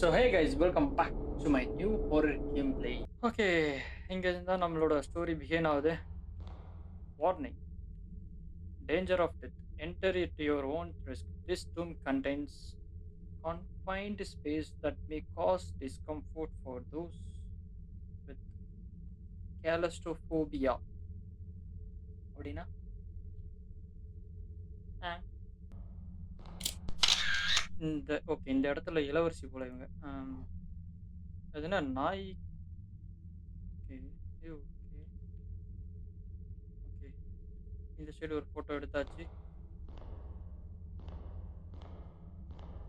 so hey guys welcome back to my new horror game play okay இங்கே தான் நம்மளோட story began ஆகுது warning danger of death enter it your own risk this room contains confined space that may cause discomfort for those with claustrophobia அப்படின்னா ஆ இந்த okay. இந்த இடத்துல இளவரசி போல இவங்க. ஆம். அது என்ன நாய்? Okay okay. ஓகே. இந்த சைடு ஒரு ஃபோட்டோ எடுத்தாச்சு.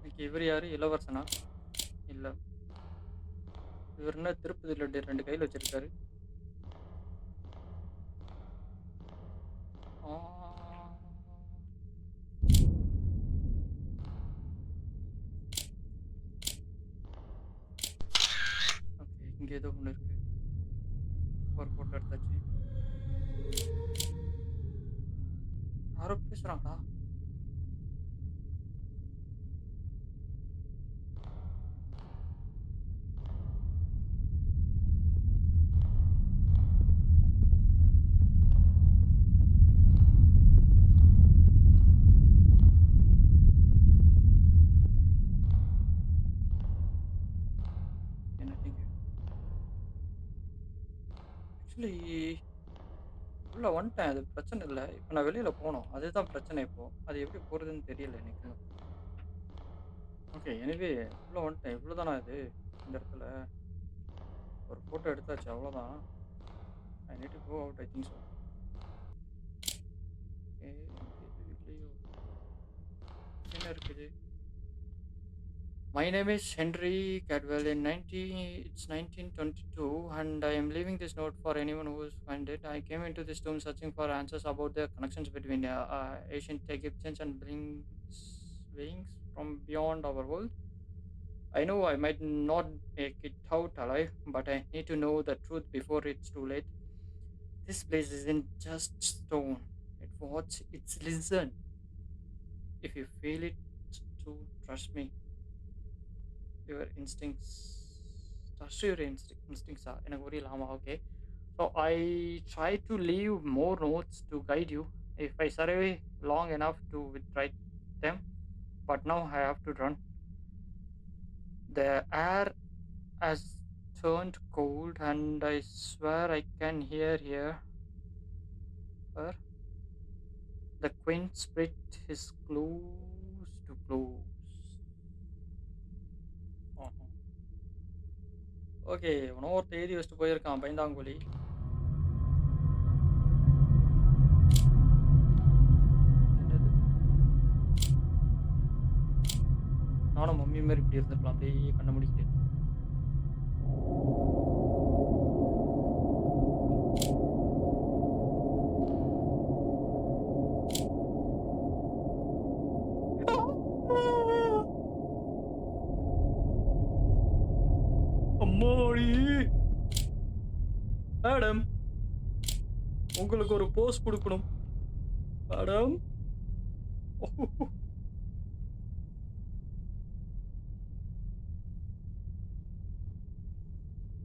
ஓகே இவர் யாரு? இளவரசனா? இல்லை. இவர் என்ன திருப்பதி லட்டு ரெண்டு கையில் வச்சிருக்காரு. ஆ. ஓகே இங்கே ஏதோ ஒன்று இருக்கு. ஒரு ஃபோட்டோ எடுத்தாச்சு யாரோ பேசுகிறாங்களா வந்துட்டேன். அது பிரச்சனை இல்லை. இப்போ நான் வெளியில் போகணும் அதுதான் பிரச்சனை இப்போ. அது எப்படி போகிறதுன்னு தெரியல எனக்கு ஓகே எனவே இவ்வளோ வந்துட்டேன். இவ்வளோ தானா இது? இந்த இடத்துல. ஒரு ஃபோட்டோ எடுத்தாச்சு. அவ்வளோதான் I need go out I think so வீட்லேயோ? என்ன இருக்குது? My name is Henry Cadwell. In 19, it's 1922, and I am leaving this note for anyone who is find it. I came into this tomb searching for answers about the connections between uh, uh, ancient Egyptians and beings, from beyond our world. I know I might not make it out alive, but I need to know the truth before it's too late. This place isn't just stone. It watch, it's listen. If you feel it to trust me, your instincts trust your instinct, instincts are எனக்கு புரியல ஆமா okay so I try to leave more notes to guide you if I survive long enough to with write them but now I have to run the air has turned cold and I swear I can hear here her the quaint spirit is close to close okay உனோ ஒருத்தர் எழுதி வச்சுட்டு போயிருக்கான் பைந்தாங்குழி. நானும் mummy மாதிரி இப்படி இருந்திருக்கலாம் அப்படியே கண்ண முடிக்கிட்டு அம்மாடி மேடம் உங்களுக்கு ஒரு போஸ் கொடுக்கணும். மேடம்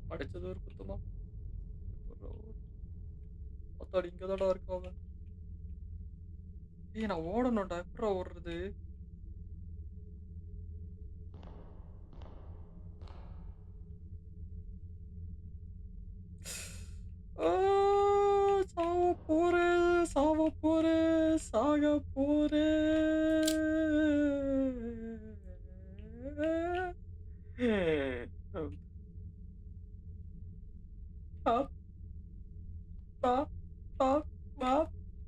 படிச்சது ஒரு குத்தமா அத்தாடி இங்க தான்டா இருக்கான் ஏய் நான் ஓடணும்டா. எப்படா ஓடுறது? சாவ போறேன் சாக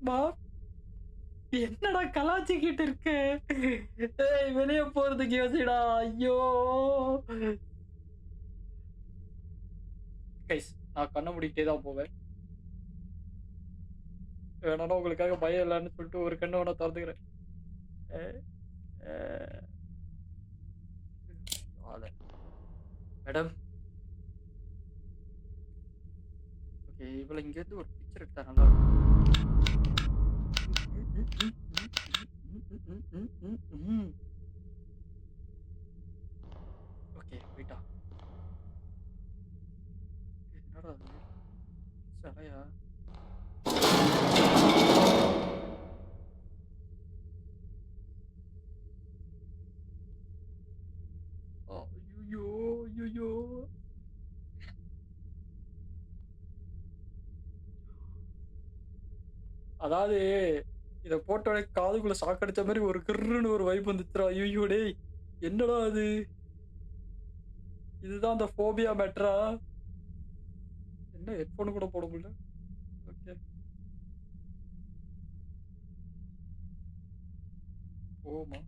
பாப். என்னடா கலாச்சிக்கிட்டு இருக்க? வெளிய போறதுக்கு யோசிடா ஐயோ. கைஸ் நான் கண்ணை மூடிக்கிட்டே தான் போவேன். வேணாலும் உங்களுக்காக பயம் இல்லைன்னு சொல்லிட்டு ஒரு கண்ணை வேணா திறந்துக்கிறேன். மேடம். ஓகே இவ்வளோ இங்கேருந்து ஒரு பிக்சர் எடுத்தா நல்லா இருக்கும் ஓகே யாரா அது சிலையா ஐயோ ஐயோ அதாவது இத போட்டோட காதுக்குள்ள சாக்கடிச்ச மாதிரி ஒரு கிருன்னு ஒரு வைப் வந்துச்சுரா ஐயோ டேய் என்னடா அது? இதுதான் அந்த ஃபோபியா மேட்ரா என்ன ஹெட்ஃபோன் கூட போட முடியல? ஓகே ஓமா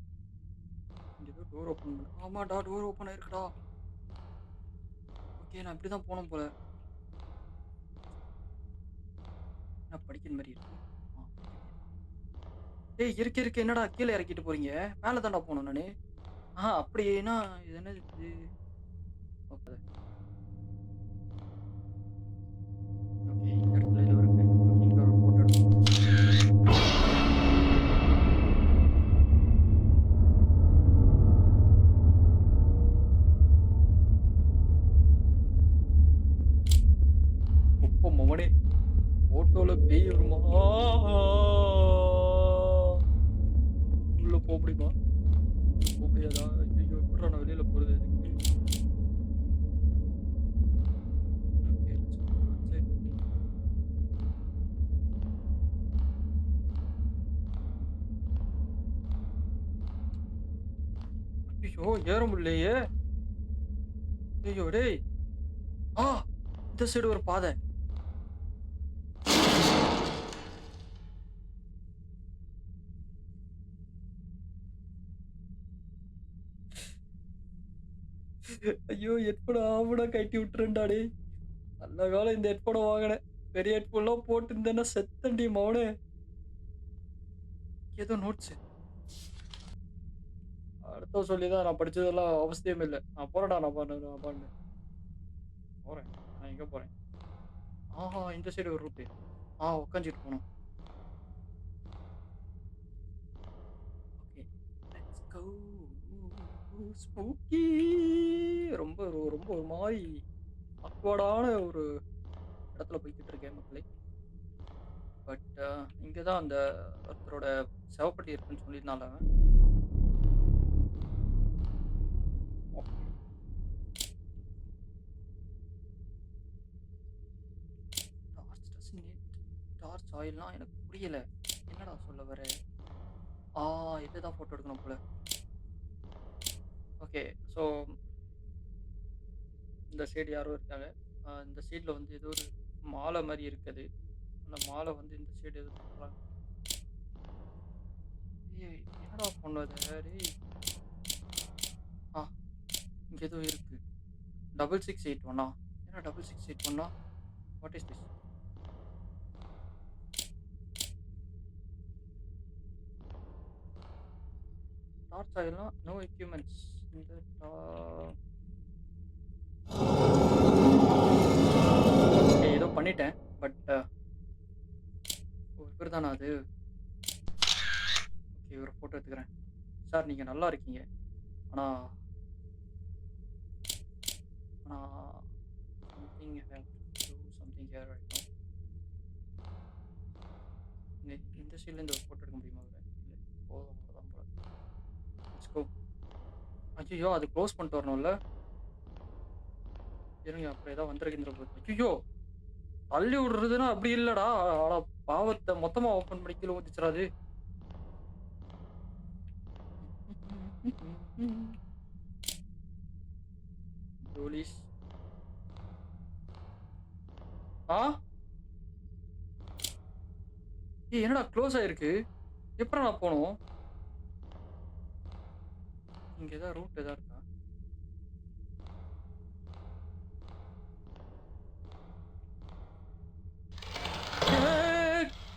இங்கே ஏதோ டோர் ஓப்பன் பண்ணு. ஆமாடா டோர் ஓப்பன் ஆயிருக்குடா. ஓகே நான் இப்படி தான் போனோம் போல. நான் படிக்கிற மாதிரி இருக்கு. ஏய் டேய் இருக்கு இருக்கு. என்னடா கீழே இறக்கிட்டு போறீங்க? மேலே தாண்டா போகணும் நானு. ஆ அப்படின்னா இது என்ன ஐயோ ஏற முடியலையே. ஐயோ டேய். ஆ இந்த சைடு ஒரு பாதை. ஐயோ ஹெட்ஃபோன் ஆவுடா கட்டி விட்டுருண்டாடே அந்த காலம் இந்த ஹெட்ஃபோனை வாங்கினேன் பெரிய ஹெட்ஃபோன்லாம் போட்டு இருந்தேன்னா செத்தண்டி மவனே. ஏதோ நோட்ஸ் அடுத்த சொல்லி தான் நான் படிச்சதெல்லாம் அவசியம் இல்லை. நான் போறேன்டா நான் பண்ணு நான் பண்ணு போறேன். நான் எங்க போறேன்? ஆஹா இந்த சைடு ஒரு ரூட்டு ஆ உட்காந்துட்டு போகணும் ஓகே ஸ்பூக்கி ரொம்ப ரொம்ப ஒரு மாதிரி அக்வர்டான ஒரு இடத்துல போய்கிட்டு இருக்கேன் மக்களே. பட் இங்கே தான் அந்த ஒருத்தரோட செவப்பட்டி இருக்குன்னு சொல்லியிருந்தாலும் அவன் okay torch dozen need torch ஆயில்லாம் எனக்கு புரியல. என்னடா சொல்ல வர? ஆ இதுதான் ஃபோட்டோ எடுக்கணும் போல. ஓகே ஸோ இந்த சைடு யாரோ இருக்காங்க. இந்த சைடில் வந்து ஏதோ ஒரு மாலை மாதிரி இருக்குது. அந்த மாலை வந்து இந்த சைடு எதுவும் பண்ணுறாங்க ஏய் என்னடா பண்ணுவது ஆ. இங்கே ஏதோ இருக்கு. டபுள் சிக்ஸ் எயிட் ஒன்னா என்ன டபுள் சிக்ஸ் எயிட் ஒன்னா வாட் இஸ் திஸ் டார்ச் ஆயிலாம் நோ எக்யூப்மெண்ட்ஸ் இந்த ஏதோ பண்ணிட்டேன் பட் uh, இவர் தானே அது? ஓகே ஒரு ஃபோட்டோ எடுத்துக்கிறேன். சார் நீங்கள் நல்லா இருக்கீங்க. ஆனால் ஆனால் something have to something here right இந்த சைடில் இந்த ஒரு ஃபோட்டோ எடுக்க முடியுமா அவரை? இல்லை போதும் அவ்வளோதான் போல. லெட்ஸ் ஐயோ அது க்ளோஸ் பண்ணிட்டு வரணும்ல? இருங்க அப்புறம் ஏதாவது வந்திருக்கின்ற போது ஐயோ தள்ளி விடுறதுன்னா அப்படி இல்லைடா. ஆனால் பாவத்தை மொத்தமாக ஓப்பன் பண்ணி கீழே ஊத்திச்சிடாது. Tulis. ஆ ஏய் என்னடா க்ளோஸ் ஆயிருக்கு? எப்பறம் நான் போகணும் இங்க ஏதாவது ரூட் ஏதாவது இருக்கா?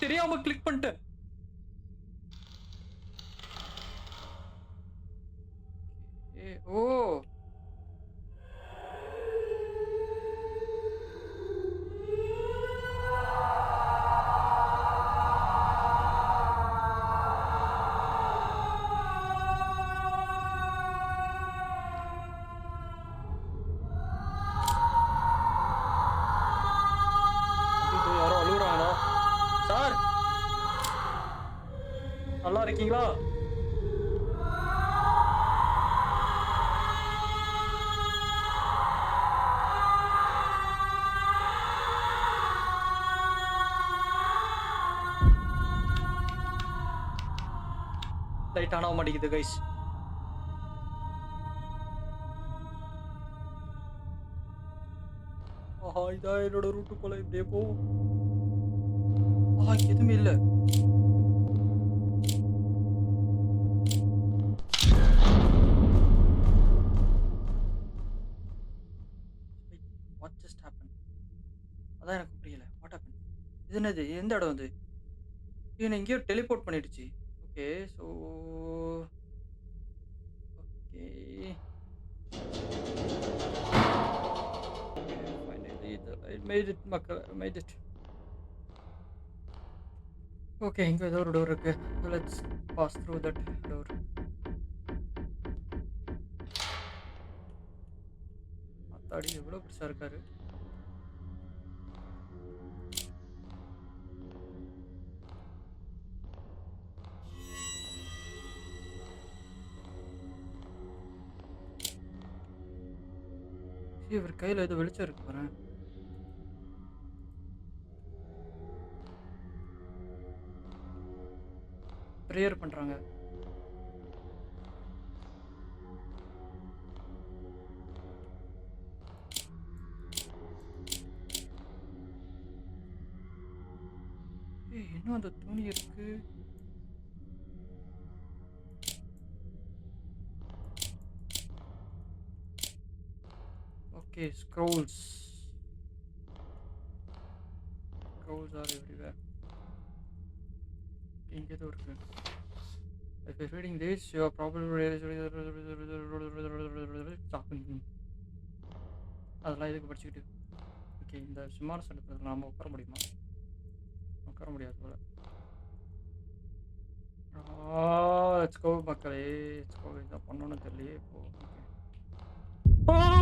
தெரியாம கிளிக் பண்ணிட்டேன். லைட் ஆன மாட்டேங்குது கைஸ் ஆஹா இதான் என்னோட ரூட்டு போல இப்படியே போ ஆஹா எதுவுமே இல்லை. வாட் ஜஸ்ட் அதான் எனக்கு புரியல. வாட் ஹேப்பன் இது என்னது? எந்த இடம் வந்து இவனை எங்கேயோ டெலிபோர்ட் பண்ணிடுச்சு. Okay so okay finally the, I made it I made it Okay, இங்கே ஏதோ ஒரு டோர் இருக்கு let's pass through that door அத்தாடி எவ்வளோ பெருசாக இருக்காரு இவர் கையில் ஏதோ வெளிச்சம் இருக்கு பாரு. ப்ரேயர் பண்ணுறாங்க okay scrolls scrolls are everywhere இங்கே ஏதோ இருக்கு If you're reading this, you are probably அதெல்லாம் எதுக்கு படிச்சுக்கிட்டு ஓகே இந்த சுமார் சட்டத்தில் நாம் உட்கார முடியுமா உட்கார முடியாது போல லெட்ஸ் கோ மக்களே லெட்ஸ் கோ இதான் பண்ணணும்னு தெரியலையே இப்போ Okay, எல்லா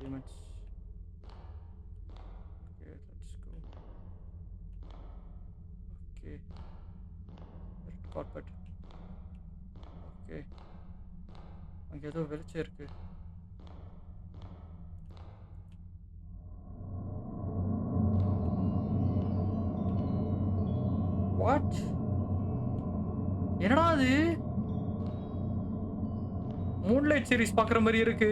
demons. Okay, let's go. Okay. Red carpet. Okay. அங்க ஏதோ வெளிச்சம் இருக்கு வாட் என்னடா அது? மூன்லைட் சீரிஸ் பார்க்குற மாதிரி இருக்கு.